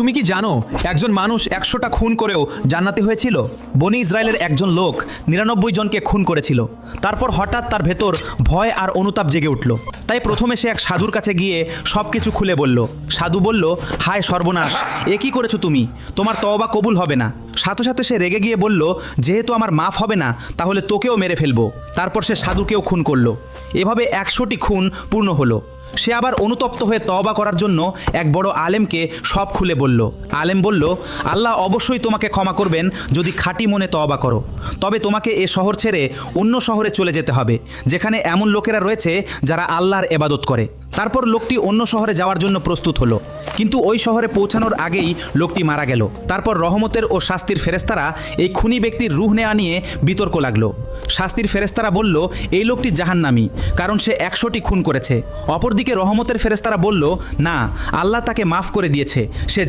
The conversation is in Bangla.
তুমি কি জানো, একজন মানুষ একশোটা খুন করেও জান্নাতি হয়েছিল? বনি ইসরায়েলের একজন লোক নিরানব্বই জনকে খুন করেছিল। তারপর হঠাৎ তার ভেতর ভয় আর অনুতাপ জেগে উঠল। তাই প্রথমে সে এক সাধুর কাছে গিয়ে সব কিছু খুলে বলল, সাধু বলল, হায় সর্বনাশ, এ কী করেছ তুমি? তোমার তওবা কবুল হবে না। সাথে সাথে সে রেগে গিয়ে বলল, যেহেতু আমার মাফ হবে না, তাহলে তোকেও মেরে ফেলব। তারপর সে সাধুকেও খুন করল। এভাবে একশোটি খুন পূর্ণ হলো। সে আবার অনুতপ্ত হয়ে তওবা করার জন্য এক বড় আলেমকে সব খুলে বলল। আলেম বলল, আল্লাহ অবশ্যই তোমাকে ক্ষমা করবেন যদি খাঁটি মনে তওবা করো। তবে তোমাকে এ শহর ছেড়ে অন্য শহরে চলে যেতে হবে, যেখানে এমন লোকেরা রয়েছে যারা আল্লাহর এবাদত করে। তারপর লোকটি অন্য শহরে যাওয়ার জন্য প্রস্তুত হলো। কিন্তু ওই শহরে পৌঁছানোর আগেই লোকটি মারা গেল। তারপর রহমতের ও শাস্তির ফেরেস্তারা এই খুনি ব্যক্তির রুহ নেওয়া নিয়ে বিতর্ক লাগল। শাস্তির ফেরেস্তারা বলল, এই লোকটি জাহান্নামি, কারণ সে একশোটি খুন করেছে। অপরদিকে রহমতের ফেরেস্তারা বলল, না, আল্লাহ তাকে মাফ করে দিয়েছে, সে